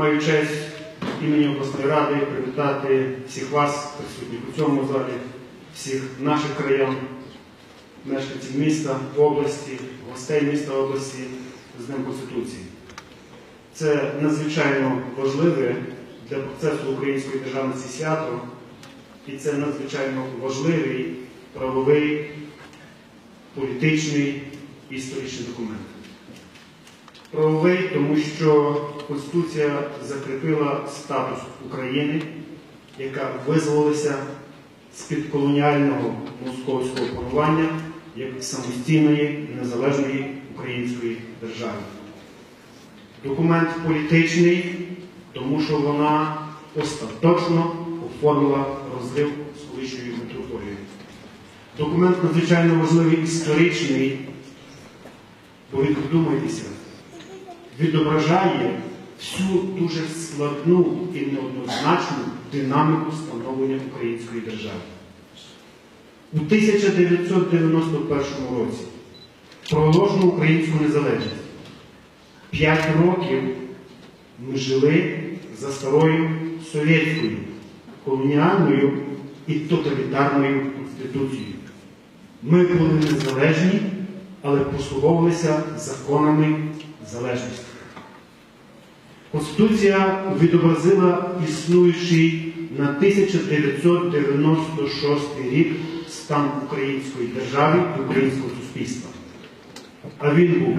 Маю честь імені обласної ради привітати всіх вас, присутніх у цьому залі, всіх наших краян, мешканців міста, області, гостей міста області з Днем Конституції. Це надзвичайно важливе для процесу української державності свято, і це надзвичайно важливий правовий, політичний і історичний документ. Правовий, тому що Конституція закріпила статус України, яка визволилася з-під колоніального московського панування як самостійної незалежної української держави. Документ політичний, тому що вона остаточно оформила розрив з колишньою метрополією. Документ надзвичайно важливий історичний, бо вдумайтеся, відображає всю дуже складну і неоднозначну динаміку становлення української держави. У 1991 році проголошено українську незалежність. П'ять років ми жили за старою совєтською, колоніальною і тоталітарною конституцією. Ми були незалежні, але послуговувалися законами залежності. Конституція відобразила існуючий на 1996 рік стан української держави і українського суспільства. А він був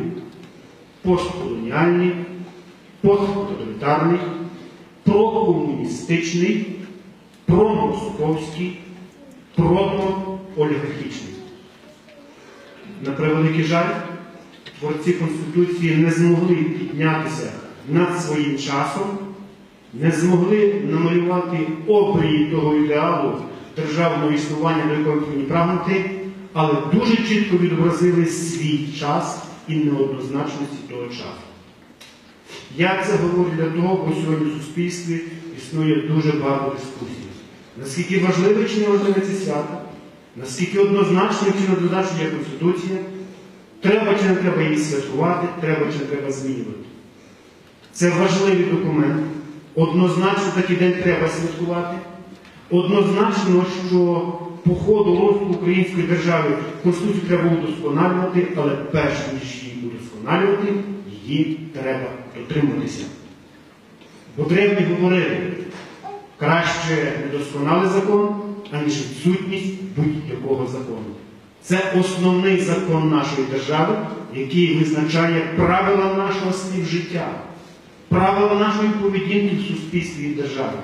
постколоніальний, посттоталітарний, прокомуністичний, промосковський, протоолігархічний. На превеликий жаль, творці Конституції не змогли піднятися над своїм часом, не змогли намалювати обрії того ідеалу державного існування, до якого повинні прагнути, але дуже чітко відобразили свій час і неоднозначності того часу. Я це говорю для того, бо сьогодні в суспільстві існує дуже багато дискусій. Наскільки важливе чи не важливе це свято, наскільки однозначно чи неоднозначно є Конституція, треба чи не треба її святкувати, треба чи не треба змінювати. Це важливий документ. Однозначно такий день треба святкувати. Однозначно, що по ходу розвитку української держави Конституцію треба удосконалювати, але перш ніж її удосконалювати, її треба дотримуватися. Бо древні говорили, краще недосконалий закон, аніж відсутність будь-якого закону. Це основний закон нашої держави, який визначає правила нашого співжиття, правила нашої поведінки в суспільстві і державі.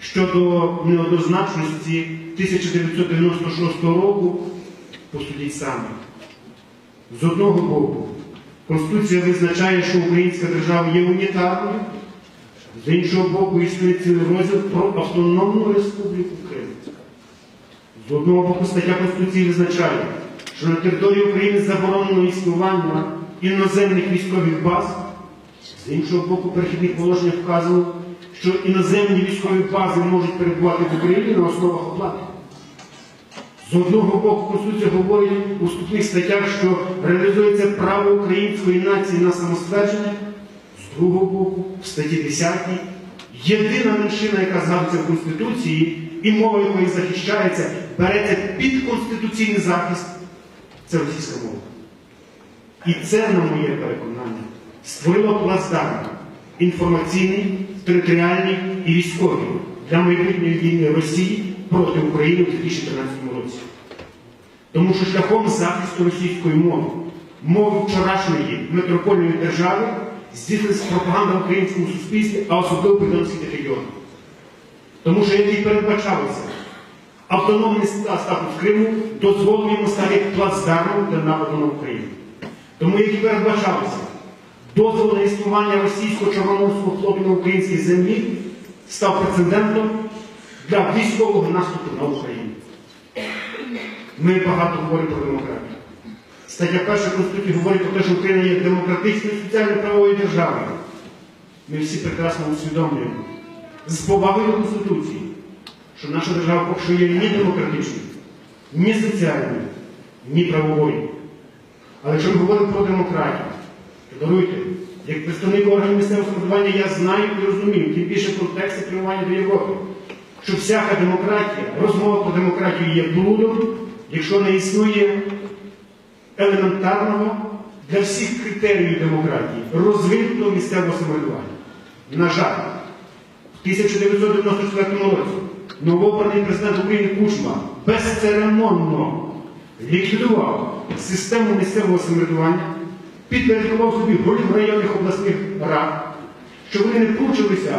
Щодо неоднозначності 1996 року, посудіть самі. З одного боку, Конституція визначає, що українська держава є унітарною, з іншого боку, існує цілий розділ про Автономну Республіку. З одного боку, стаття Конституції визначає, що на території України заборонено існування іноземних військових баз, з іншого боку, перехідних положеннях вказано, що іноземні військові бази можуть перебувати в Україні на основах оплати. З одного боку, Конституція говорить у вступних статтях, що реалізується право української нації на самоствердження. З другого боку, в статті 10 єдина меншина, яка згадується в Конституції, і мова якої захищається, береться під конституційний захист, це російська мова. І це, на моє переконання, створило плацдарм інформаційний, територіальний і військовий для майбутньої війни Росії проти України у 2013 році. Тому що шляхом захисту російської мови, мови вчорашньої метропольної держави здійснилася пропаганда в українському суспільстві, а особливо в Придонських регіонах. Тому що як і передбачалося, автономний статус Криму дозволив йому стати плацдармом для нападу на Україну. Тому як і передбачалося, дозвол на існування російського чорноморського флоту на українській землі став прецедентом для військового наступу на Україну. Ми багато говоримо про демократію. Стаття 1 Конституції говорить про те, що Україна є демократичною соціально-правовою державою. Ми всі прекрасно усвідомлюємо з повагою Конституції, що наша держава поки що є ні демократичною, ні соціальною, ні правовою. Але якщо ми говоримо про демократію, то даруйте, Як представник органів місцевого самоврядування я знаю і розумію, тим більше в контексті прямування до Європи, що всяка демократія, розмова про демократію є блудом, якщо не існує елементарного для всіх критеріїв демократії, розвинутого місцевого самоврядування. На жаль, в 1994 році новообраний президент України Кучма безцеремонно ліквідував систему місцевого самоврядування, підпорядкував собі голів районних обласних рад, щоб вони не кручилися,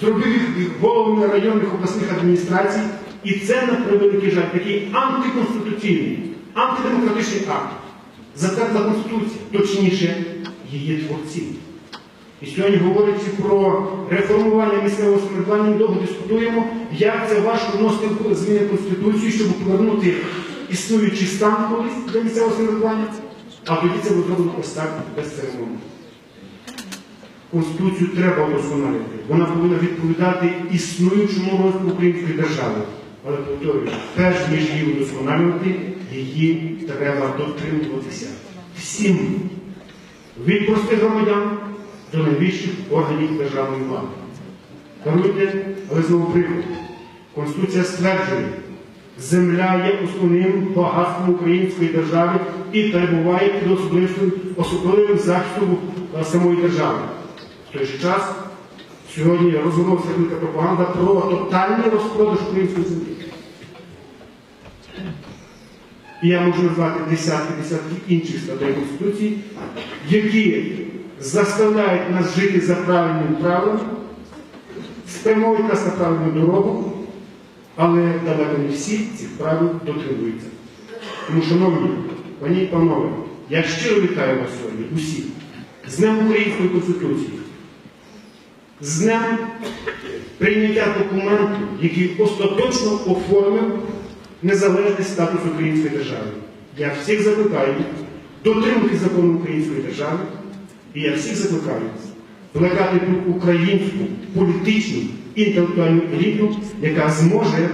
зробив їх головами районних обласних адміністрацій, і це, на превеликий жаль, такий антиконституційний, антидемократичний акт. Затвердила Конституція, точніше, її творці. І сьогодні говорячи про реформування місцевого самоврядування, ми довго дискутуємо, як це важко вносити зміни в Конституцію, щоб повернути існуючий стан колись для місцевого самоврядування, а тоді це зроблено ось без церемонії. Конституцію треба удосконалити. Вона повинна відповідати існуючому розвитку української держави. Але повторюю, перш ніж її удосконалювати, її треба дотримуватися всім від простих громадян до найвищих органів державної влади. Даруйте, але знову приклад. Конституція стверджує, земля є основним багатством української держави і перебуває під особливим, особливим захистом е, самої держави. В той же час сьогодні розгорнувся велика пропаганда про тотальний розпродаж української землі. І я можу назвати десятки десятки інших статей Конституції, які заставляють нас жити за правильним правилом, спрямовують нас на правильну дорогу, але далеко не всі цих правил дотримуються. Тому, шановні пані і панове, я щиро вітаю вас сьогодні, усіх, з Днем Української Конституції, з Днем прийняття документу, який остаточно оформив незалежний статус української держави. Я всіх закликаю дотримати закону української держави, і я всіх закликаю плекати ту українську політичну інтелектуальну еліту, яка зможе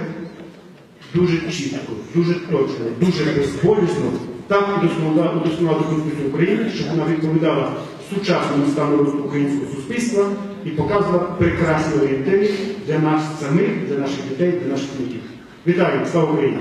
дуже чітко, дуже точно, дуже безболісно так удосконалити Конституцію України, щоб вона відповідала сучасному стану українського суспільства і показувала прекрасні орієнтири для нас самих, для наших дітей, для наших внуків. Вітаю! Слава Україні!